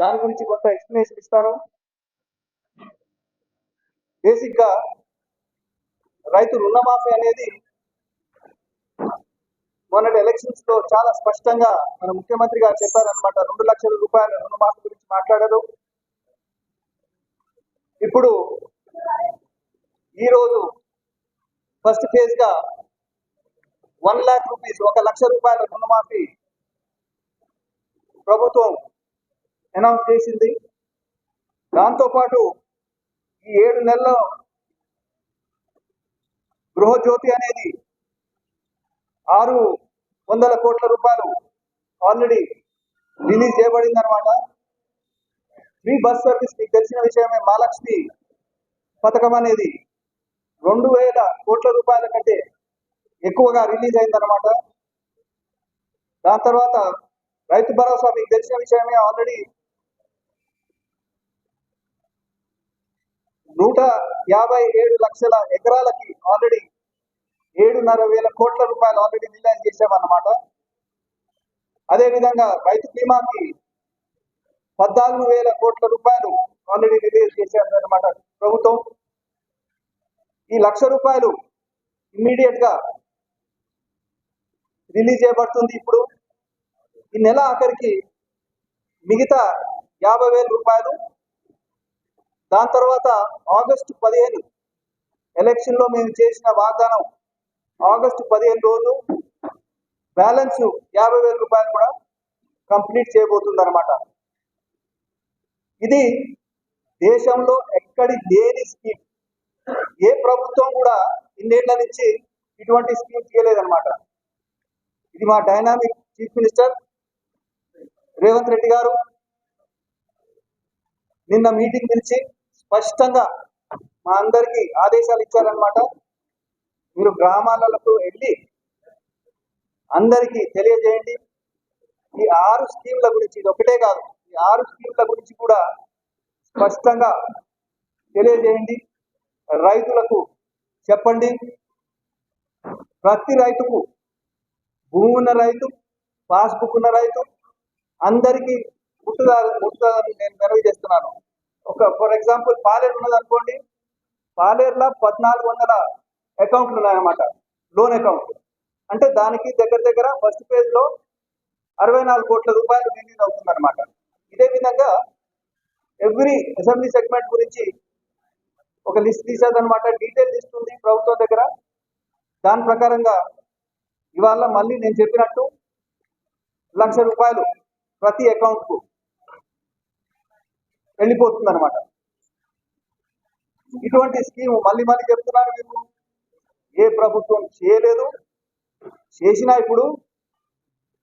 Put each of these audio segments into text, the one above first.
దాని గురించి కొంత ఎక్స్ప్లెనేషన్ ఇస్తాను. బేసిక్గా రైతు రుణమాఫీ అనేది మొన్నటి ఎలక్షన్స్లో చాలా స్పష్టంగా మన ముఖ్యమంత్రి గారు చెప్పారనమాట రెండు లక్షల రూపాయల రుణమాఫీ గురించి మాట్లాడారు. ఇప్పుడు ఈ రోజు ఫస్ట్ ఫేజ్గా వన్ ల్యాక్ రూపీస్ ఒక లక్ష రూపాయల రుణమాఫీ ప్రభుత్వం అనౌన్స్ చేసింది. దాంతోపాటు ఈ ఏడు నెలల్లో గృహజ్యోతి అనేది ఆరు వందల కోట్ల రూపాయలు ఆల్రెడీ రిలీజ్ చేయబడింది అనమాట ఫ్రీ బస్ సర్వీస్ మీకు తెలిసిన విషయమే మహాలక్ష్మి పథకం అనేది రెండు వేల కోట్ల రూపాయల కంటే ఎక్కువగా రిలీజ్ అయిందన్నమాట. దాని తర్వాత రైతు భరోసా మీకు తెలిసిన విషయమే ఆల్రెడీ నూట యాభై ఏడు లక్షల ఎకరాలకి ఆల్రెడీ ఏడున్నర వేల కోట్ల రూపాయలు ఆల్రెడీ రిలైజ్ చేసామన్నమాట అదేవిధంగా రైతు బీమాకి పద్నాలుగు వేల కోట్ల రూపాయలు ఆల్రెడీ రిలీజ్ చేశారన్నమాట ప్రభుత్వం. ఈ లక్ష రూపాయలు ఇమ్మీడియట్గా రిలీజ్ చేయబడుతుంది ఇప్పుడు. ఈ నెల ఆఖరికి మిగతా యాభై వేల రూపాయలు దాని తర్వాత ఆగస్టు పదిహేను ఎలక్షన్లో మేము చేసిన వాగ్దానం ఆగస్టు పదిహేను రోజు బ్యాలెన్స్ యాభై వేల రూపాయలు కూడా కంప్లీట్ చేయబోతుంది అనమాట ఇది దేశంలో ఎక్కడి లేని స్కీమ్. ఏ ప్రభుత్వం కూడా ఇన్నేళ్ళ నుంచి ఇటువంటి స్కీమ్ తీయలేదన్నమాట. ఇది మా dynamic chief minister Revanth Reddy గారు నిన్న మీటింగ్ పిలిచి స్పష్టంగా మా అందరికి ఆదేశాలు ఇచ్చారనమాట మీరు గ్రామాలకు వెళ్ళి అందరికీ తెలియజేయండి. ఈ ఆరు స్కీమ్ల గురించి ఇది ఒకటే కాదు ఈ ఆరు స్కీమ్ల గురించి కూడా స్పష్టంగా తెలియజేయండి. రైతులకు చెప్పండి. ప్రతి రైతుకు భూమి ఉన్న రైతు పాస్బుక్ ఉన్న రైతు అందరికీ ముట్టుదా ముట్టుదాదని నేను మనవి చేస్తున్నాను ఒక ఫర్ ఎగ్జాంపుల్ పాలేరు ఉన్నది అనుకోండి. పాలేరులో పద్నాలుగు వందల అకౌంట్లు ఉన్నాయన్నమాట. Loan account. అంటే దానికి దగ్గర దగ్గర ఫస్ట్ పేజ్లో అరవై నాలుగు కోట్ల రూపాయలు రిలీజ్ అవుతుంది అనమాట ఇదే విధంగా ఎవ్రీ అసెంబ్లీ సెగ్మెంట్ గురించి ఒక లిస్ట్ తీసేదనమాట డీటెయిల్ లిస్ట్ ఉంది ప్రభుత్వం దగ్గర. దాని ప్రకారంగా ఇవాళ మళ్ళీ నేను చెప్పినట్టు లక్ష రూపాయలు ప్రతి అకౌంట్కు వెళ్ళిపోతుంది అనమాట ఇటువంటి స్కీమ్ మళ్ళీ మళ్ళీ చెప్తున్నారు మీకు ఏ ప్రభుత్వం చేయలేదు. చేసినా ఇప్పుడు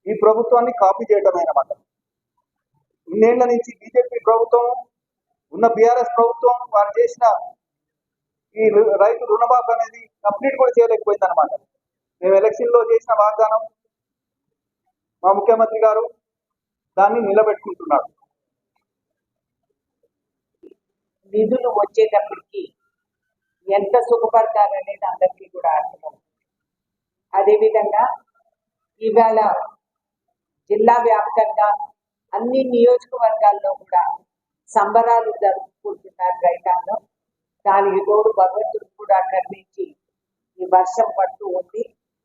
ఈ ప్రభుత్వాన్ని కాపీ చేయటం అనమాట ఇన్నేళ్ళ నుంచి బీజేపీ ప్రభుత్వం ఉన్న బీఆర్ఎస్ ప్రభుత్వం వారు చేసిన ఈ రు- రైతు రుణమాఫీ అనేది కంప్లీట్ కూడా చేయలేకపోయింది అనమాట మేము ఎలక్షన్లో చేసిన వాగ్దానం మా ముఖ్యమంత్రి గారు దాన్ని నిలబెట్టుకుంటున్నారు. నిధులు వచ్చేటప్పటికి ఎంత సుఖపడతారు అనేది అందరికీ కూడా అర్థమవుతుంది. అదేవిధంగా ఇవాళ జిల్లా వ్యాప్తంగా అన్ని నియోజకవర్గాల్లో కూడా సంబరాలు జరుపుకుంటున్నారు రైతాంగం. దానికి తోడు భగవంతుడు కూడా కర్మించి ఈ వర్షం పడుతూ ఉంది.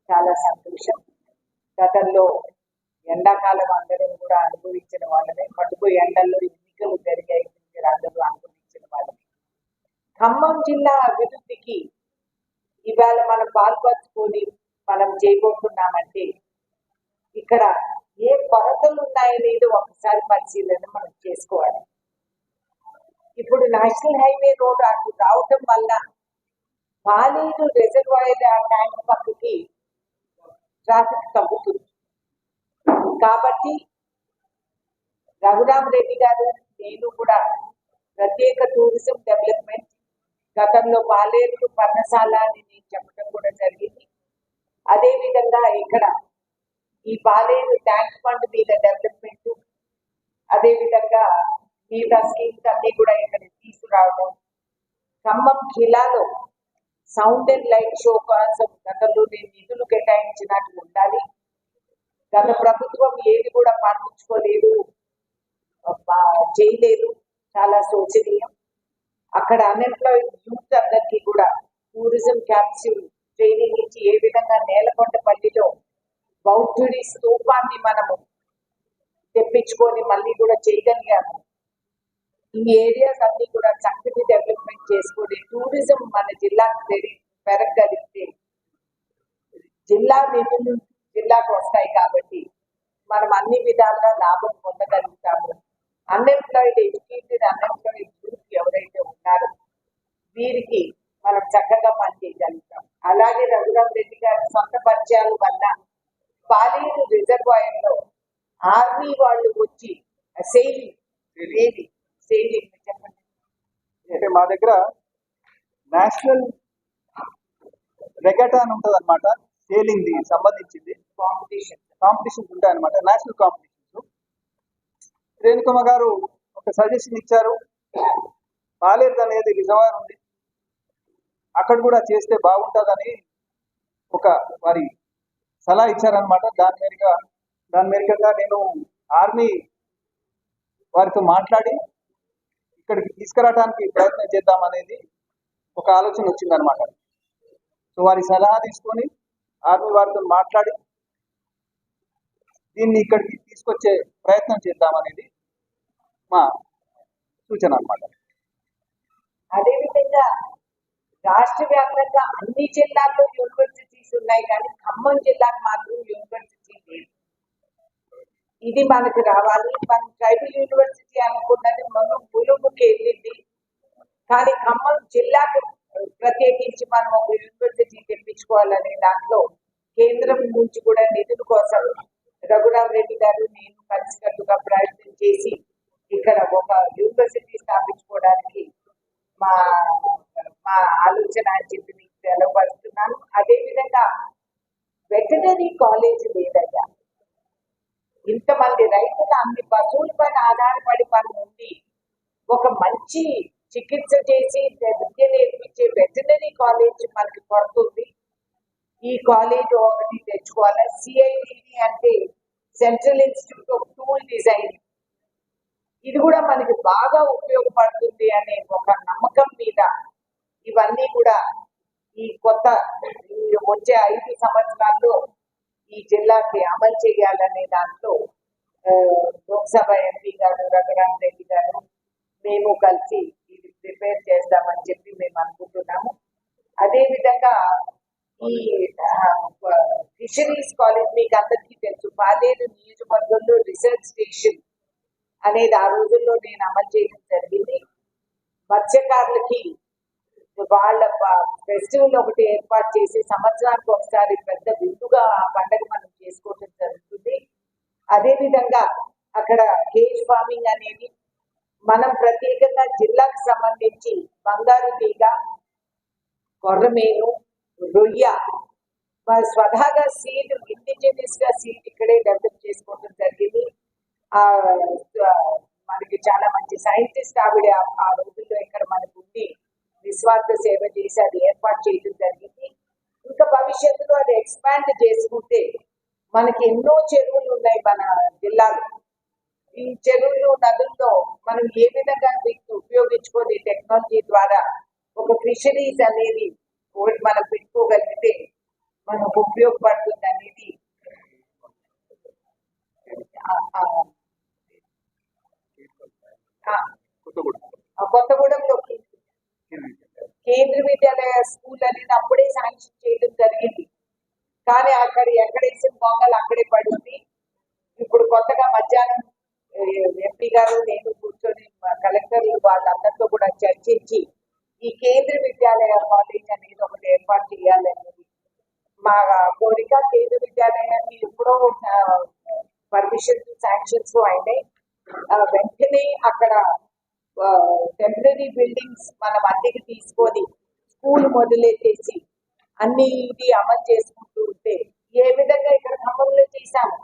చాలా సంతోషం. గతంలో ఎండాకాలం అందరం కూడా అనుభవించిన వాళ్ళమే. పట్టుకు ఎండల్లో ఎన్నికలు జరిగాయి అందరూ అనుకుంటున్నారు. చేసిన వాళ్ళకి ఖమ్మం జిల్లా అభివృద్ధికి ఇవాళ మనం పాల్పంచుకొని మనం చేయబోతున్నామంటే ఇక్కడ ఏ కొరతలు ఉన్నాయనేది ఒకసారి పరిశీలన మనం చేసుకోవాలి. ఇప్పుడు నేషనల్ హైవే రోడ్ అటు రావటం వల్ల పాలేరు రిజర్వాయర్ ట్యాంక్ పక్కకి ట్రాఫిక్ తగ్గుతుంది. కాబట్టి రఘురామ్ రెడ్డి గారు నేను కూడా ప్రత్యేక టూరిజం డెవలప్మెంట్. గతంలో పాలేరు పర్ణశాల అని నేను చెప్పడం కూడా జరిగింది. అదేవిధంగా ఇక్కడ ఈ పాలేరు ట్యాంక్ ఫండ్ మీద డెవలప్మెంట్ అదేవిధంగా మిగతా స్కీమ్స్ అన్ని కూడా ఇక్కడ తీసుకురావడం. ఖమ్మం జిల్లాలో సౌండ్ అండ్ లైట్ షో కోసం గతంలో నేను నిధులు కేటాయించినట్టు ఉండాలి. గత ప్రభుత్వం ఏది కూడా పాటించుకోలేదు. చేయలేదు. చాలా శోచనీయం. అక్కడ అన్ఎంప్లాయిడ్ యూత్ అందరికీ కూడా టూరిజం క్యాప్సూల్ ట్రైనింగ్ ఇచ్చి ఏ విధంగా నేలకొండపల్లిలో బౌద్ధుడి స్తూపాన్ని మనము తెప్పించుకొని మళ్ళీ కూడా చేయగలిగాము. ఈ ఏరియాస్ అన్ని కూడా చక్కటి డెవలప్మెంట్ చేసుకొని టూరిజం మన జిల్లాకు పెరిగి పెరగలిగితే జిల్లా నిధులు జిల్లాకు వస్తాయి కాబట్టి మనం అన్ని విధాలుగా లాభం పొందగలుగుతాము. అన్ఎంప్లాయిడ్ ఎడ్యుకేటెడ్ అన్ఎంప్లాయిడ్ యూత్ ఎవరైతే ఉన్నారో వీరికి మనం చక్కగా పనిచేయగలుగుతాం. అలాగే రఘురామ్ రెడ్డి గారి సొంత పరిచయాల వల్ల పాలేరు రిజర్వాయర్లో ఆర్మీ వాళ్ళు వచ్చి సెయిలింగ్ ఏది సెయిలింగ్ చెప్పండి. అంటే మా దగ్గర నేషనల్ రెగటా అని ఉంటుంది అనమాట సేలింగ్ సంబంధించింది. కాంపిటీషన్ కాంపిటీషన్స్ ఉంటాయి అనమాట నేషనల్ కాంపిటీషన్స్ రేణుకమ్మ గారు ఒక సజెషన్ ఇచ్చారు. పాలేరు అనేది రిజర్వాయర్ ఉంది. అక్కడ కూడా చేస్తే బాగుంటుందని ఒక వారి సలహా ఇచ్చారనమాట దాని మేరగా దాని మేరకంగా నేను ఆర్మీ వారితో మాట్లాడి ఇక్కడికి తీసుకురావడానికి ప్రయత్నం చేద్దాం అనేది ఒక ఆలోచన వచ్చిందనమాట సో వారి సలహా తీసుకొని ఆర్మీ వారితో మాట్లాడి దీన్ని ఇక్కడికి తీసుకొచ్చే ప్రయత్నం చేద్దాం అనేది మా సూచన అన్నమాట. అదేవిధంగా రాష్ట్ర వ్యాప్తంగా అన్ని జిల్లాల్లో యూనివర్సిటీస్ ఉన్నాయి కానీ ఖమ్మం జిల్లాకు మాత్రం యూనివర్సిటీ లేదు. ఇది మనకు రావాలి. మన ట్రైబల్ యూనివర్సిటీ అనుకున్నది మనం ములుగుకి వెళ్ళింది. కానీ ఖమ్మం జిల్లాకు ప్రత్యేకించి మనం ఒక యూనివర్సిటీ తెప్పించుకోవాలనే దాంట్లో కేంద్రం నుంచి కూడా నిధుల కోసం రఘురామ్ రెడ్డి గారు నేను కలిసికట్టుగా ప్రయత్నం చేసి ఇక్కడ ఒక యూనివర్సిటీ స్థాపించుకోవడానికి మా మా ఆలోచన అని చెప్పి మీకు తెలవపరుస్తున్నాను అదేవిధంగా వెటనరీ కాలేజ్ లేదయ్యా. ఇంతమంది రైతులు అన్ని పశువుల పైన ఆధారపడి మనం ఉండి ఒక మంచి చికిత్స చేసి విద్య నేర్పించే వెటనరీ కాలేజ్ మనకి పడుతుంది. ఈ కాలేజ్ ఒకటి తెచ్చుకోవాలి? సిఐటిడి అంటే central institute of tool design ఇది కూడా మనకి బాగా ఉపయోగపడుతుంది అనే ఒక నమ్మకం మీద ఇవన్నీ కూడా ఈ కొత్త ఈ వచ్చే ఐదు సంవత్సరాల్లో ఈ జిల్లాకి అమలు చేయాలనే దాంట్లో లోక్సభ ఎంపీ గారు రఘురామ్ రెడ్డి గారు మేము కలిసి ఇది ప్రిపేర్ చేస్తామని చెప్పి మేము అనుకుంటున్నాము. అదే విధంగా ఈ ఫిషరీస్ కాలేజ్ మీకు అందరికీ తెలుసు. పాలేరు నియోజకవర్గంలో రీసెర్చ్ స్టేషన్ అనేది ఆ రోజుల్లో నేను అమలు చేయడం జరిగింది. మత్స్యకారులకి వాళ్ళ ఫెస్టివల్ ఒకటి ఏర్పాటు చేసి సంవత్సరానికి ఒకసారి పెద్ద విందుగా ఆ పండగ మనం చేసుకోవడం జరుగుతుంది. అదే విధంగా అక్కడ కేజ్ ఫార్మింగ్ అనేది మనం ప్రత్యేకంగా జిల్లాకు సంబంధించి బంగారు తీగ కొర్రమేను రొయ్య. మన స్వతహాగా సీడ్ ఇండిజినియస్గా సీడ్ ఇక్కడే డెవలప్ చేసుకోవడం జరిగింది. ఆ మనకి చాలా మంచి సైంటిస్ట్ ఆవిడ ఆ- రోజుల్లో ఇక్కడ మనకు ఉండి నిస్వార్థ సేవ చేసి అది ఏర్పాటు చేయడం జరిగింది. ఇంకా భవిష్యత్తులో అది ఎక్స్పాండ్ చేసుకుంటే మనకి ఎన్నో చెరువులు ఉన్నాయి మన జిల్లాలో. ఈ చెరువులు నదుల్లో మనం ఏ విధంగా వీటిని ఉపయోగించుకొని టెక్నాలజీ ద్వారా ఒక ఫిషరీస్ అనేది ఒకటి మనం పెట్టుకోగలిగితే మనకు ఉపయోగపడుతుంది అనేది కొత్తగూడెంలోకి కొత్తగూడెంలో కేంద్ర విద్యాలయ స్కూల్ అనేది అప్పుడే శాంక్షన్ చేయడం జరిగింది. కానీ అక్కడ ఎక్కడేసిన దొంగలు అక్కడే పడింది. ఇప్పుడు కొత్తగా మధ్యాహ్నం ఎంపీ గారు నేను కూర్చొని కలెక్టర్లు వాళ్ళందరితో కూడా చర్చించి ఈ కేంద్ర విద్యాలయ కాలేజ్ ఏర్పాటు చేయాలనేది మా కోరిక కేంద్ర విద్యాలయాన్ని ఎప్పుడో పర్మిషన్ శాంక్షన్స్ అయినాయి. వెంటనే అక్కడ టెంపరీ బిల్డింగ్స్ మనం అద్దెకి తీసుకొని స్కూల్ మొదలెట్టేసి అన్ని ఇది అమలు చేసుకుంటూ ఉంటే ఏ విధంగా ఇక్కడ ఖమ్మంలో చేశాము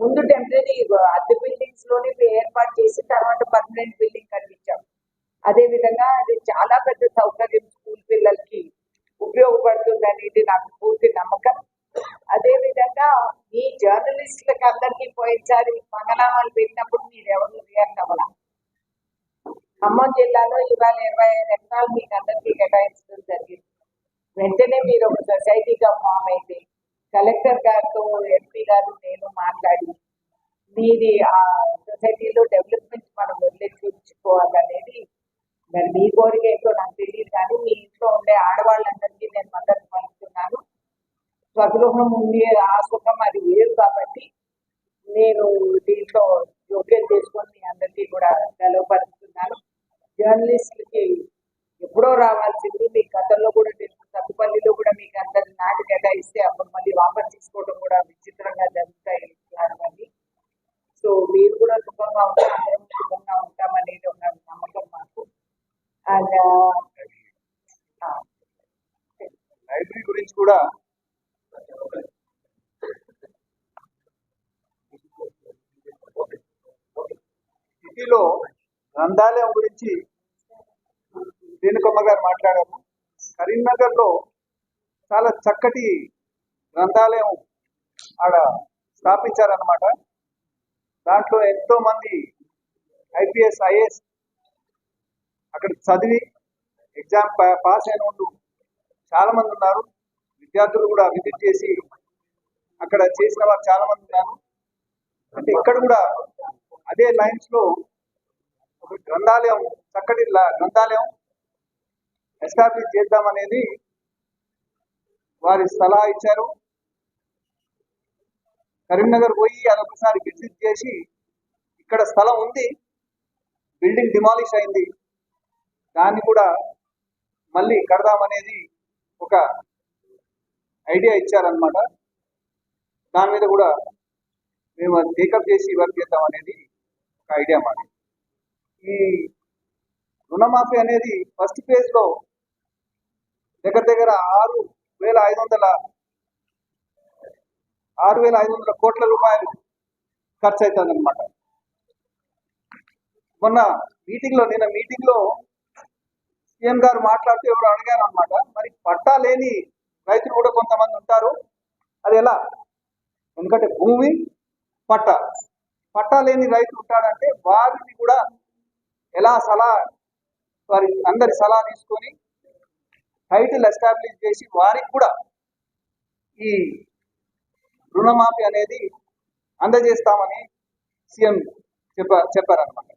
ముందు టెంపరీ అద్దె బిల్డింగ్స్లోనే ఏర్పాటు చేసి తర్వాత పర్మనెంట్ బిల్డింగ్ కట్టించాం. అదే విధంగా అది చాలా పెద్ద సౌకర్యం స్కూల్ పిల్లలకి. ఉపయోగపడుతుందనేది నాకు పూర్తి నమ్మకం. అదేవిధంగా మీ జర్నలిస్టులకు అందరికీ పోయినసారి మంగళామాలు పెట్టినప్పుడు మీరు ఎవరు రియాక్ట్ ఖమ్మం జిల్లాలో ఇవాళ ఇరవై ఐదు ఎకరాలు మీకు అందరికీ కేటాయించడం జరిగింది. వెంటనే మీరు ఒక సొసైటీగా ఫామ్ అయితే కలెక్టర్ గారితో ఎంపీ గారు నేను మాట్లాడి మీది ఆ సొసైటీలో డెవలప్మెంట్ మనం వదిలే చూపించుకోవాలనేది మరి మీ కోరిక ఏంటో నాకు తెలియదు కానీ మీ ఇంట్లో ఉండే ఆడవాళ్ళందరికీ నేను మద్దతు పలుకుతున్నాను స్వగృహం ఉంది ఆ సుఖం అది వేరు కాబట్టి నేను దీంట్లో జోక్యం చేసుకొని మీ అందరికీ కూడా తెలవపరుస్తున్నాను జర్నలిస్టులకి ఎప్పుడో రావాల్సింది మీ కథల్లో కూడా తెలుసు తప్పుపల్లిలో కూడా మీకు అందరి నాటి కేటాయిస్తే అప్పుడు మళ్ళీ వాపస్ తీసుకోవడం కూడా విచిత్రంగా జరుగుతాయి ఇట్లాంటివన్నీ సో మీరు కూడా సుఖంగా ఉంటారు అందరం సుఖంగా ఉంటామనేది ఒక నమ్మకం మాకు. అండ్ లైబ్రరీ గురించి కూడా సిటీలో గ్రంథాలయం గురించి రేణుకమ్మ గారు మాట్లాడారు. కరీంనగర్లో చాలా చక్కటి గ్రంథాలయం ఆడ స్థాపించారనమాట దాంట్లో ఎంతో మంది ఐపీఎస్ ఐఏఎస్ అక్కడ చదివి ఎగ్జామ్ పాస్ అయిన వాళ్ళు చాలా మంది ఉన్నారు. విద్యార్థులు కూడా విజిట్ చేసి అక్కడ చేసిన వారు చాలా మంది ఉన్నారు. అంటే ఇక్కడ కూడా అదే లైన్స్లో ఒక గ్రంథాలయం చక్కటి గ్రంథాలయం ఎస్టాబ్లిష్ చేద్దామనేది వారి సలహా ఇచ్చారు. కరీంనగర్ పోయి అదొకసారి విజిట్ చేసి ఇక్కడ స్థలం ఉంది. బిల్డింగ్ డిమాలిష్ అయింది. దాన్ని కూడా మళ్ళీ కడదామనేది ఒక ఐడియా ఇచ్చారనమాట దాని మీద కూడా మేము అది టేకప్ చేసి వర్క్ చేద్దాం అనేది ఒక ఐడియా మాది. ఈ రుణమాఫీ అనేది ఫస్ట్ ఫేజ్లో దగ్గర దగ్గర ఆరు వేల ఐదు వందల ఆరు వేల ఐదు వందల కోట్ల రూపాయలు ఖర్చు అవుతుంది అనమాట మొన్న మీటింగ్లో నిన్న మీటింగ్లో సీఎం గారు మాట్లాడుతూ ఎవరు అడిగారు అనమాట మరి పట్టా లేని రైతులు కూడా కొంతమంది ఉంటారు. అది ఎలా? ఎందుకంటే భూమి పట్ట. పట్టా లేని రైతు ఉంటాడంటే వారిని కూడా ఎలా సలహా వారి అందరి సలహా తీసుకొని టైటిల్ ఎస్టాబ్లిష్ చేసి వారికి కూడా ఈ రుణమాఫీ అనేది అందజేస్తామని సీఎం చెప్ప చెప్పారనమాట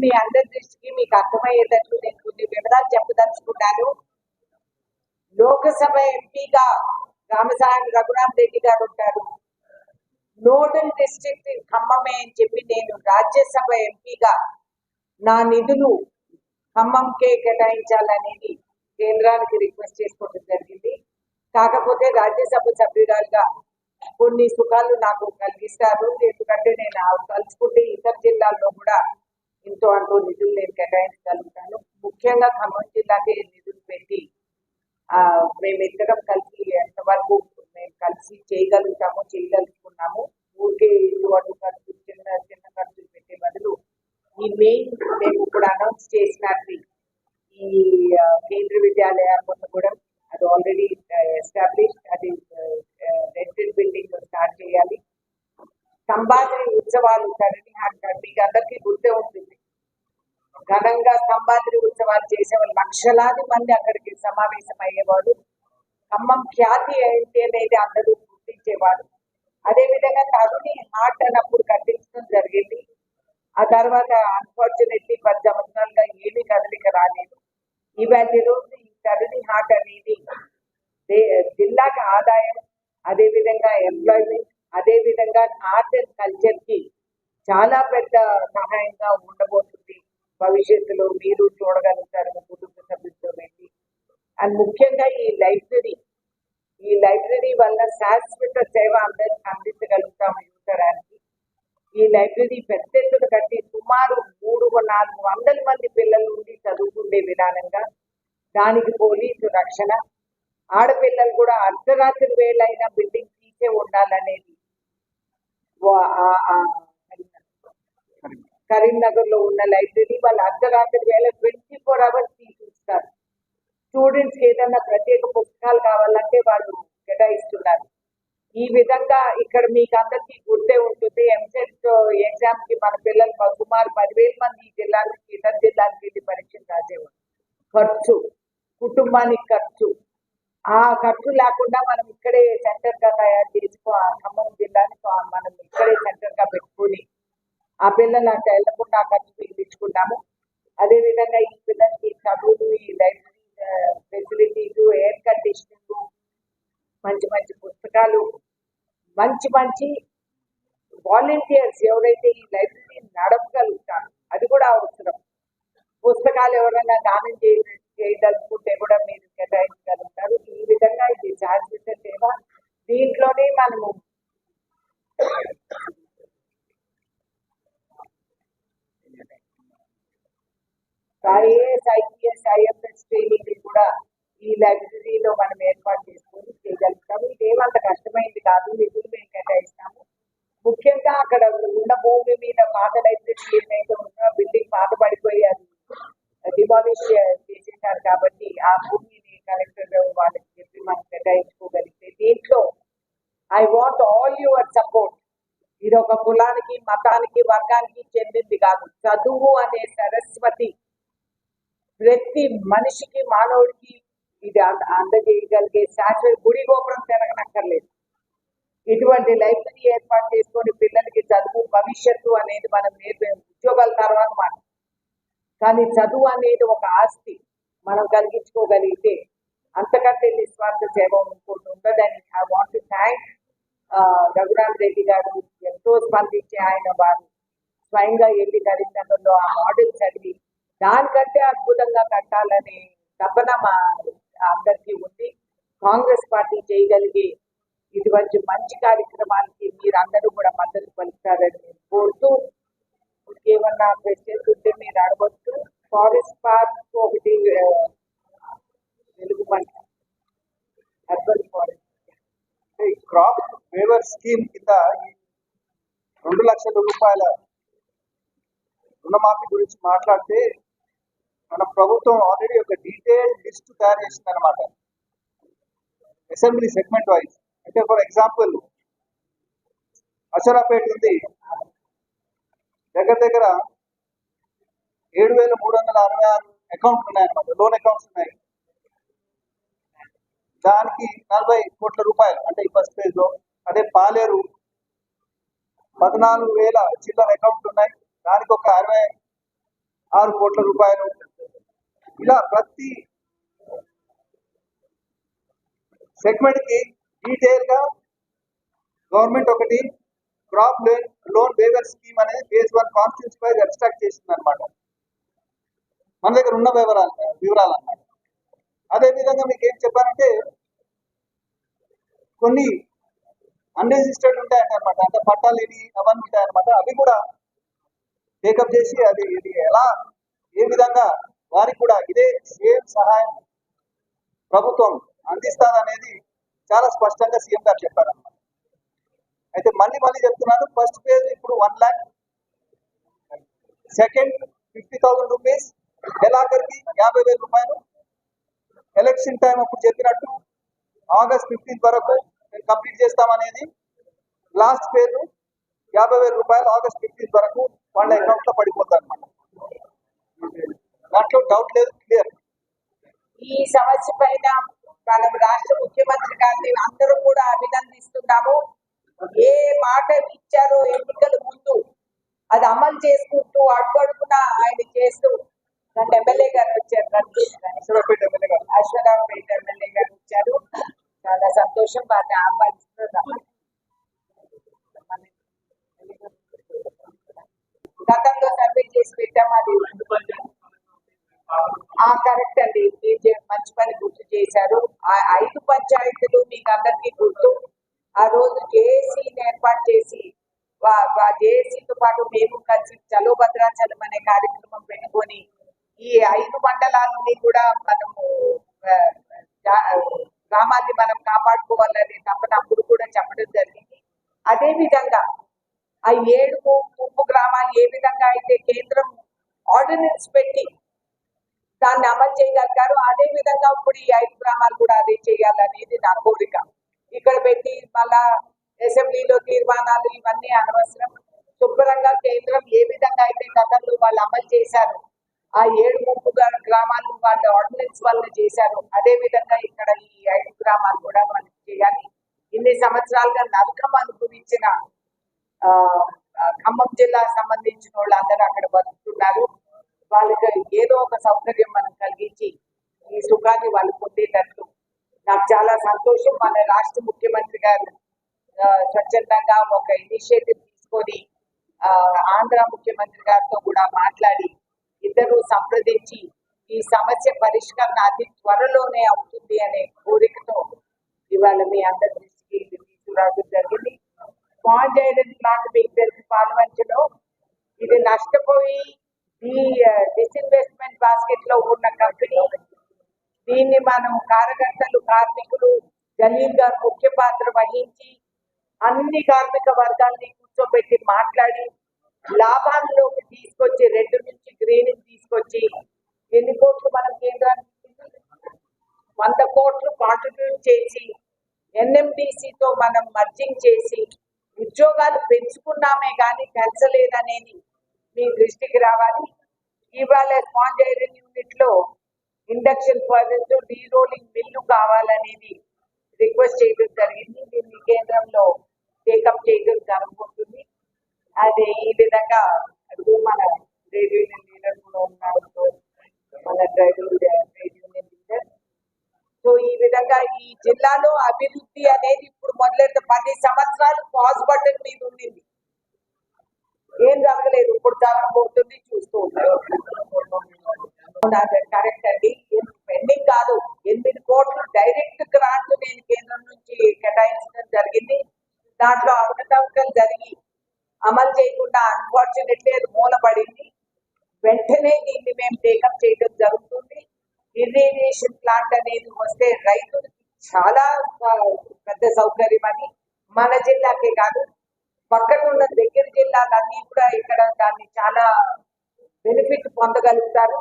మీ అందరి దృష్టికి మీకు అర్థమయ్యేటట్లు నేను కొన్ని వివరాలు చెప్పదలుచుకున్నాను. లోకసభ ఎంపీగా రామసాని రఘురామ్ రెడ్డి గారు ఉంటారు. నోడల్ డిస్ట్రిక్ట్ ఖమ్మమే అని చెప్పి నేను రాజ్యసభ ఎంపీగా నా నిధులు ఖమ్మంకే కేటాయించాలనేది కేంద్రానికి రిక్వెస్ట్ చేసుకోవడం జరిగింది. కాకపోతే రాజ్యసభ సభ్యురాలుగా కొన్ని సుఖాలు నాకు కలిగిస్తారు. ఎందుకంటే నేను ఆ తలుచుకుంటే ఇతర జిల్లాల్లో కూడా ఎంతో అంటూ నిధులు నేను కేటాయించగలుగుతాను. ముఖ్యంగా ఖమ్మం జిల్లాకే నిధులు పెట్టి ఆ మేమిద్దరం కలిసి ఎంతవరకు మేము కలిసి చేయగలుగుతామో చేయగలుగుతున్నాము ఊరికే ఇల్లు అటు ఖర్చు చిన్న చిన్న ఖర్చులు పెట్టే బదులు ఈ మెయిన్ మేము ఇప్పుడు అనౌన్స్ చేసినట్టు ఈ ఆ, కేంద్ర విద్యాలయ కూడా అది ఆల్రెడీ ఎస్టాబ్లిష్ అది రెంటెడ్ బిల్డింగ్ స్టార్ట్ చేయాలి. సంబాద్రి ఉత్సవాలు ధరణి అంటారు మీకు అందరికీ గుర్తే ఉంటుంది. ఘనంగా స్తంభాద్రి ఉత్సవాలు చేసేవాళ్ళు. లక్షలాది మంది అక్కడికి సమావేశం అయ్యేవాడు ఖమ్మం ఖ్యాతి ఏంటి అనేది అందరూ గుర్తించేవాడు. అదే విధంగా తరుణి హార్ట్ అన్నప్పుడు కట్టించడం జరిగింది. ఆ తర్వాత అన్ఫార్చునేట్లీ పది సంవత్సరాలుగా ఏమీ కదలిక రాలేదు. ఇవాళ రోజు ఈ తరుణి హార్ట్ అనేది జిల్లాకి ఆదాయం అదే విధంగా ఎంప్లాయ్మెంట్ అదే విధంగా ఆర్ట్ అండ్ కల్చర్కి చాలా పెద్ద సహాయంగా ఉండబోతుంది భవిష్యత్తులో మీరు చూడగలుగుతారు మీ కుటుంబ సభ్యులతో వెళ్ళి. అండ్ ముఖ్యంగా ఈ లైబ్రరీ ఈ లైబ్రరీ వల్ల శాశ్వత సేవ అంద అందించగలుగుతాము యువతరానికి. ఈ లైబ్రరీ పెద్ద ఎత్తున కట్టి సుమారు మూడు నాలుగు వందల మంది పిల్లలు ఉండి చదువుకునే విధానంగా దానికి పోలీసు రక్షణ ఆడపిల్లలు కూడా అర్ధరాత్రి వేళైన బిల్డింగ్ తీసే ఉండాలనేది. కరీంనగర్లో ఉన్న లైబ్రరీ వాళ్ళు అర్ధరాత్రి వేళ ట్వంటీ ఫోర్ అవర్స్ తీసుకుంటారు స్టూడెంట్స్ ఏదన్నా ఏదైనా ప్రత్యేక పుస్తకాలు కావాలంటే వాళ్ళు కేటాయిస్తున్నారు. ఈ విధంగా ఇక్కడ మీకు అందరికీ గుర్తే ఉంటుంది. ఎంసెట్ ఎగ్జామ్కి మన పిల్లలు సుమారు పదివేల మంది ఈ జిల్లా నుంచి ఇతర జిల్లాలకు వెళ్ళి పరీక్షలు రాసేవారు. ఖర్చు కుటుంబానికి ఖర్చు. ఆ ఖర్చు లేకుండా మనం ఇక్కడే సెంటర్గా తయారు చేసుకో ఆ ఖమ్మం జిల్లాని మనం ఇక్కడే సెంటర్గా పెట్టుకుని ఆ పిల్లలు అక్కడ వెళ్ళకుండా ఆ ఖర్చు పిలిపించుకున్నాము అదే విధంగా ఈ పిల్లలకి చదువులు ఈ లైబ్రరీ ఫెసిలిటీలు ఎయిర్ కండిషనింగ్ మంచి మంచి పుస్తకాలు మంచి మంచి వాలంటీర్స్ ఎవరైతే ఈ లైబ్రరీ నడపగలుగుతారు అది కూడా అవసరం. పుస్తకాలు ఎవరైనా దానం చేయ చేయదలుచుకుంటే కూడా మీరు కేటాయించగలుగుతారు. ఈ విధంగా ఇది శాశ్వత సేవ. దీంట్లోనే మనము ఐఏఎస్ ఐపీఎస్ ఐఎఫ్ఎస్ ట్రైనింగ్ కూడా ఈ లైబ్రరీలో మనం ఏర్పాటు చేసుకొని చేయగలుగుతాము. ఇది కష్టమైంది కాదు. నిధులు మేము కేటాయిస్తాము ముఖ్యంగా అక్కడ ఉన్న భూమి మీద పాత లైబ్రరీ ఏమైతే ఉందో బిల్డింగ్ పాత పడిపోయి అది డిమాలిష్ చేసేసారు కాబట్టి ఆ భూమిని కలెక్టర్ వాళ్ళకి చెప్పి మనం కేటాయించుకోగలిగితే దీంట్లో I want all your support ఇది ఒక కులానికి మతానికి వర్గానికి చెందింది కాదు. చదువు అనే సరస్వతి ప్రతి మనిషికి మానవుడికి ఇది అంద- అందజేయగలిగే శాశ్వత గుడి గోపురం తిరగనక్కర్లేదు. ఇటువంటి లైబ్రరీ ఏర్పాటు చేసుకొని పిల్లలకి చదువు భవిష్యత్తు అనేది మనం నేర్పే ఉద్యోగాల తర్వాత మాట కానీ చదువు అనేది ఒక ఆస్తి మనం కలిగించుకోగలిగితే అంతకంటే నిస్వార్థ సేవ ఇంకోటి ఉండదని I want to thank Raghuram Reddy గారు ఎంతో స్పందించి ఆయన వారు. స్వయంగా వెళ్ళి కరీంనగర్లో ఆ మోడల్ చదివి దానికంటే అద్భుతంగా కట్టాలని తపన మా అందరికీ ఉంది. కాంగ్రెస్ పార్టీ చేయగలిగే ఇటువంటి మంచి కార్యక్రమాలకి మీరందరూ కూడా మద్దతు పలుకుతారని నేను కోరుతూ ఇంకేమన్నా క్వశ్చన్స్ ఉంటే మీరు అడగొచ్చు. ఫారెస్ట్ పార్క్ ఒకటి తెలుగు పంట urban forest crop waiver scheme కింద రెండు లక్షల రూపాయల రుణమాఫీ గురించి మాట్లాడితే మన ప్రభుత్వం ఆల్రెడీ ఒక డీటెయిల్ లిస్ట్ తయారు చేసింది అనమాట అసెంబ్లీ సెగ్మెంట్ వైజ్ అంటే ఫర్ ఎగ్జాంపుల్ అసరాపేట ఉంది. దగ్గర దగ్గర ఏడు వేల మూడు వందల అరవై ఆరు అకౌంట్లు ఉన్నాయన్నమాట. లోన్ అకౌంట్స్ ఉన్నాయి. దానికి నలభై కోట్ల రూపాయలు అంటే ఈ ఫస్ట్ పేజ్లో. అదే పాలేరు పద్నాలుగు వేల చిల్లర అకౌంట్లు ఉన్నాయి. దానికి ఒక అరవై ఆరు కోట్ల రూపాయలు ఇలా ప్రతి సెగ్మెంట్కి డీటెయిల్గా గవర్నమెంట్ ఒకటి crop loan loan waiver scheme అనేది phase one constituency wise abstract చేసింది అనమాట మన దగ్గర ఉన్న వివరాలు వివరాలు అన్నమాట అదే విధంగా మీకు ఏం చెప్పారంటే కొన్ని అన్రిజిస్టర్డ్ ఉంటాయంట అనమాట అంటే పట్టాలు ఇది అవన్నీ ఉంటాయన్నమాట. అవి కూడా టేకప్ చేసి అది ఇది ఎలా ఏ విధంగా వారికి కూడా ఇదే సేమ్ సహాయం ప్రభుత్వం అందిస్తాననేది చాలా స్పష్టంగా సీఎం గారు చెప్పారన్నమాట. అయితే మళ్ళీ మళ్ళీ చెప్తున్నాను ఫస్ట్ ఫేజ్ ఇప్పుడు one lakh second fifty thousand rupees నెలాఖరికి యాభై వేల రూపాయలు ఎలక్షన్ టైం అప్పుడు చెప్పినట్టు ఆగస్ట్ ఫిఫ్టీన్త్ వరకు మేము కంప్లీట్ చేస్తామనేది లాస్ట్ పేరు యాభై వేల రూపాయలు ఆగస్ట్ ఫిఫ్టీన్త్ వరకు వాళ్ళ అకౌంట్లో పడిపోతారు అనమాట దాంట్లో డౌట్ లేదు క్లియర్ ఈ సమస్య పైన మనం రాష్ట్ర ముఖ్యమంత్రి గారిని అందరూ కూడా అభినందిస్తున్నాము. ఏ మాట ఇచ్చారో ఎన్నికల ముందు అది అమలు చేసుకుంటూ అడుగడుగున ఆయన చేస్తూ నన్ను ఎమ్మెల్యే గారు వచ్చారు నన్ను అశ్వరాపేట ఎమ్మెల్యే గారు. అశ్వరావుపేట ఎమ్మెల్యే గారు వచ్చారు. చాలా సంతోషం వారిని ఆహ్వానిస్తున్నాం గతంలో సర్వే చేసి పెట్టాం అది కరెక్ట్ అండి. మంచి పని గుర్తు చేశారు. ఆ ఐదు పంచాయతీలు మీకు అందరికీ గుర్తు. ఆ రోజు జేఏసీని ఏర్పాటు చేసి జేఏసీతో పాటు మేము కలిసి చలో భద్రాచలం అనే కార్యక్రమం పెట్టుకొని ఈ ఐదు మండలాలని కూడా మనము గ్రామాన్ని మనం కాపాడుకోవాలని తప్పన అప్పుడు కూడా చెప్పడం జరిగింది. అదే విధంగా ఆ ఏడు ముప్పు గ్రామాలు ఏ విధంగా అయితే కేంద్రం ఆర్డినెన్స్ పెట్టి దాన్ని అమలు చేయగలిగారు. అదే విధంగా ఇప్పుడు ఈ ఐదు గ్రామాలు కూడా అదే చేయాలనేది నా కోరిక. ఇక్కడ పెట్టి మళ్ళా అసెంబ్లీలో తీర్మానాలు ఇవన్నీ అనవసరం. శుభ్రంగా కేంద్రం ఏ విధంగా అయితే గతంలో వాళ్ళు అమలు చేశారు ఆ ఏడు ముప్పు గ్రామాలు వాళ్ళ ఆర్డినెన్స్ వల్ల చేశారు అదే విధంగా ఇక్కడ ఈ ఐదు గ్రామాలు కూడా మనం చేయాలి. ఇన్ని సంవత్సరాలుగా నరకం అనుభవించిన ఆ, ఖమ్మం జిల్లా సంబంధించిన వాళ్ళందరూ అక్కడ బతుకుతున్నారు. వాళ్ళకి ఏదో ఒక సౌకర్యం మనం కలిగించి ఈ సుఖాన్ని వాళ్ళు పొందేటట్లు. నాకు చాలా సంతోషం. మన రాష్ట్ర ముఖ్యమంత్రి గారు స్వచ్ఛందంగా ఒక ఇనిషియేటివ్ తీసుకొని ఆంధ్ర ముఖ్యమంత్రి గారితో కూడా మాట్లాడి ఇద్దరు సంప్రదించి ఈ సమస్య పరిష్కరణ అతి త్వరలోనే అవుతుంది అనే కోరికతో ఇవాళ మీ అందరి దృష్టికి ఇది తీసుకురావడం జరిగింది. స్పాంజ్ ఐరన్ ప్లాంట్ మీకు తెలిసి పాల్వంచలో ఇది నష్టపోయి ఈ డిస్ఇన్వెస్ట్మెంట్ బాస్కెట్లో ఉన్న కంపెనీ దీన్ని మనం కార్యకర్తలు కార్మికులు జలీల్ గారు ముఖ్య పాత్ర వహించి అన్ని కార్మిక వర్గాల్ని కూర్చోబెట్టి మాట్లాడి లాభాల్లోకి తీసుకొచ్చి రెడ్ నుంచి గ్రీన్ తీసుకొచ్చి ఎన్ని కోట్లు మనం కేంద్రానికి వంద కోట్లు కాంట్రిబ్యూట్ చేసి ఎన్ఎండిసితో మనం మర్జింగ్ చేసి ఉద్యోగాలు పెంచుకున్నామే కానీ పెంచలేదనేది మీ దృష్టికి రావాలి. ఇవాళ స్పాంజ్ ఐరన్ యూనిట్లో induction project D rolling mill కావాలనేది రిక్వెస్ట్ చేయడం జరిగింది. దీన్ని కేంద్రంలో టేకప్ చేయడం జరుగుతుంది అది ఈ విధంగా అది మన ట్రేడ్ యూనియన్ లీడర్ కూడా ఉన్నారు. మన trade trade union leader. So ఈ విధంగా ఈ జిల్లాలో అభివృద్ధి అనేది ఇప్పుడు మొదలెడితే పది సంవత్సరాలు పాజ్ బటన్ మీద ఉండింది. ఏం జరగలేదు. ఇప్పుడు పోతుంది చూస్తూ ఉంటారు. కరెక్ట్ అండి. పెండింగ్ కాదు ఎనిమిది కోట్లు డైరెక్ట్ గ్రాంట్ నేను కేంద్రం నుంచి కేటాయించడం జరిగింది. దాంట్లో అవకతవకలు జరిగి అమలు చేయకుండా అన్ఫార్చునేట్లీ అది మూలపడింది. వెంటనే దీన్ని మేము టేకప్ చేయడం జరుగుతుంది. ఇరిగేషన్ ప్లాంట్ అనేది వస్తే రైతులకి చాలా పెద్ద సౌకర్యం అని మన జిల్లాకే కాదు పక్కన ఉన్న దగ్గర జిల్లాలన్నీ కూడా ఇక్కడ దాన్ని చాలా బెనిఫిట్ పొందగలుగుతారు.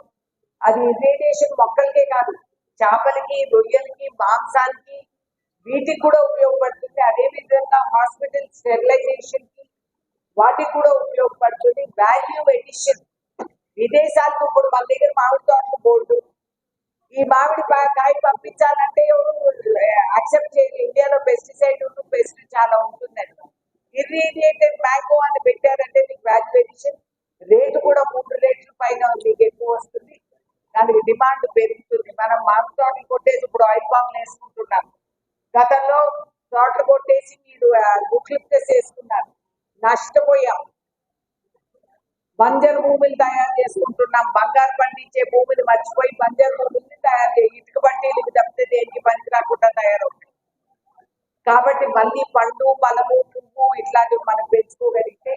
అది ఇరిటేషన్ మొక్కలకే కాదు చేపలకి రొయ్యలకి మాంసానికి వీటికి కూడా ఉపయోగపడుతుంది. అదే విధంగా హాస్పిటల్ స్టెరిలైజేషన్కి వాటికి కూడా ఉపయోగపడుతుంది. వాల్యూ ఎడిషన్ విదేశాలకు ఇప్పుడు మన దగ్గర మామిడి తోటలు బోర్డు. ఈ మామిడి కాయ పంపించాలంటే ఎవరు యాక్సెప్ట్ చేయాలి ఇండియాలో పెస్టిసైడ్ పెస్ట్ చాలా ఉంటుందండి ఇర్రేడియేటెడ్ మ్యాంగో అని పెట్టారంటే మీకు వాల్యూ ఎడిషన్ రేటు కూడా మూడు రేట్ల పైన మీకు ఎక్కువ వస్తుంది. దానికి డిమాండ్ పెరుగుతుంది. మనం మామిడి తోటలు కొట్టేసి ఇప్పుడు ఆయిల్ బాంబులు వేసుకుంటున్నాం. గతంలో తోటలు కొట్టేసి మీరు గుక్లిప్టెస్ వేసుకున్నారు. నష్టపోయాం. బంజర్ భూములు తయారు చేసుకుంటున్నాం. బంగారు పండించే భూమిని మర్చిపోయి బంజర్ భూముల్ని తయారు చేయి. ఇటుక బట్టీలకు తప్పితే దేనికి పనికి రాకుండా తయారవుతాయి? కాబట్టి మళ్ళీ పండు ఫలము పువ్వు ఇట్లాంటివి మనం పెంచుకోగలిగితే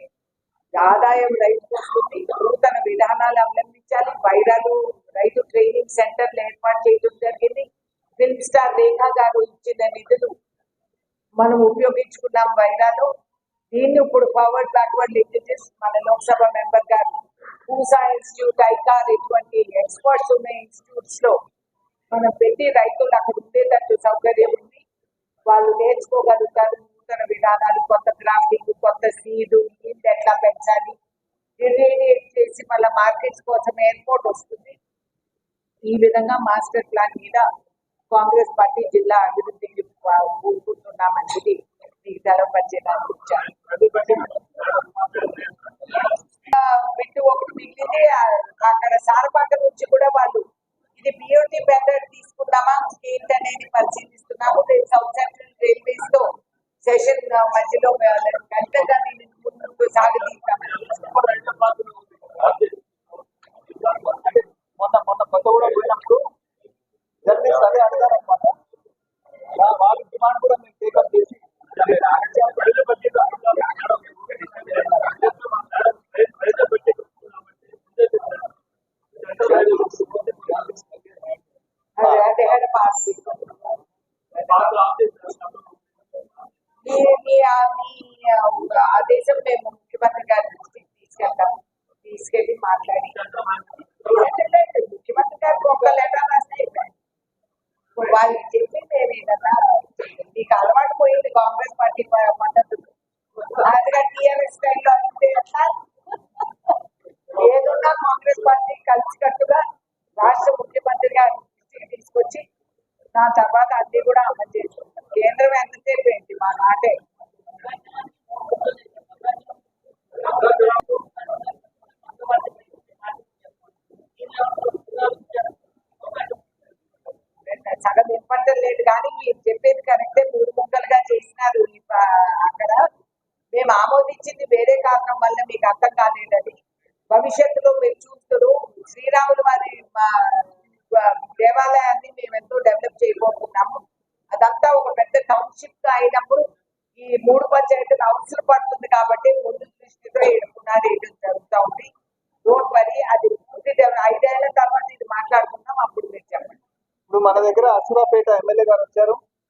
ఆదాయం రైతుకు వస్తుంది. నూతన విధానాలు అవలంబించాలి. వైరాలు రైతు ట్రైనింగ్ సెంటర్లు ఏర్పాటు చేయడం జరిగింది. ఫిల్మ్ స్టార్ రేఖా గారు ఇచ్చిన నిధులు మనం ఉపయోగించుకున్నాం వైరాలు. దీన్ని ఇప్పుడు ఫార్వర్డ్ బ్యాక్వర్డ్ లింకేజెస్ మన లోక్సభ మెంబర్ గారు పూసా ఇన్స్టిట్యూట్ ఐకార్ ఇటువంటి ఎక్స్పర్ట్స్ ఉన్న ఇన్స్టిట్యూట్స్లో మనం పెట్టి రైతులు అక్కడ ఉండేటట్టు సౌకర్యం ఉంది. వాళ్ళు నేర్చుకోగలుగుతారు. నూతన విధానాలు కొత్త గ్రాఫింగ్ కొత్త సీడు నీళ్ళు ఎట్లా పెంచాలి? ఇరిడియేట్ చేసి మళ్ళీ మార్కెట్స్ కోసం ఎయిర్పోర్ట్ వస్తుంది. ఈ విధంగా మాస్టర్ ప్లాన్ మీద కాంగ్రెస్ పార్టీ జిల్లా అభివృద్ధికి కూరుకుంటున్నామనేది మీకు తెలపరిచేదానికి వచ్చాను ఆ, ఒకటి మిగిలింది. అక్కడ సారపాట నుంచి కూడా వాళ్ళు ఇది బియోటి మెథడ్ తీసుకుందామా? ఇంకేంటి అనేది పరిశీలిస్తున్నాము. రేపు సౌత్ సెంట్రల్ రైల్వేస్తో సెషన్ మధ్యలో ఖచ్చితంగా దీన్ని ముందుకు సాగదీస్తామని అంటే మొన్న మొన్న కొత్తగూడ పోయినప్పుడు జర్నలిస్ట్ అదే అడిగారు అనమాట వాళ్ళ డిమాండ్ కూడా మేము టేకప్ చేసి అదే అదే అదే పాస్ మీ మీ ఆ- మీ ఆ, ఆదేశం మేము ముఖ్యమంత్రి గారి దృష్టికి తీసుకెళ్తాం తీసుకెళ్ళి మాట్లాడి లేదు, ముఖ్యమంత్రి గారికి ఒక లెటర్ రాస్తే అయిపోయింది. వాళ్ళకి చెప్పి మేము ఏదన్నా నీకు అలవాటు పోయింది కాంగ్రెస్ పార్టీ ప- పద్ధతులు అందుకని టీఆర్ఎస్ టైంలో అంటే ఎట్లా ఏదున్నా కాంగ్రెస్ పార్టీ కలిసికట్టుగా రాష్ట్ర ముఖ్యమంత్రిగా తీసుకొచ్చి నా తర్వాత అన్ని కూడా అమలు చేసుకుంటాం కేంద్రం ఎంతసేపు ఏంటి మా నాటే. సగం వినపడటం లేదు కానీ మీరు చెప్పేది కరెక్టే. మూడు ముక్కలుగా చేసినారు అక్కడ. మేము ఆమోదించింది వేరే కారణం వల్ల మీకు అర్థం కాలేదని. భవిష్యత్తులో మీరు చూస్తారు. శ్రీరాములు వారి మా దేవాలయాన్ని మేము ఎంతో డెవలప్ చేయబోతున్నాము. అదంతా ఒక పెద్ద టౌన్షిప్ అయినప్పుడు ఈ మూడు పంచాయతీలు అవసరం పడుతుంది కాబట్టి ముందు దృష్టితో పునాది వేయడం జరుగుతూ ఉంది. డోంట్ వరీ అది పూర్తి ఐదేళ్ళ తర్వాత ఇది మాట్లాడుకుందాం అప్పుడు మీరు చెప్పండి. ఇప్పుడు మన దగ్గర అసురాపేట ఎమ్మెల్యే గారు వచ్చారు.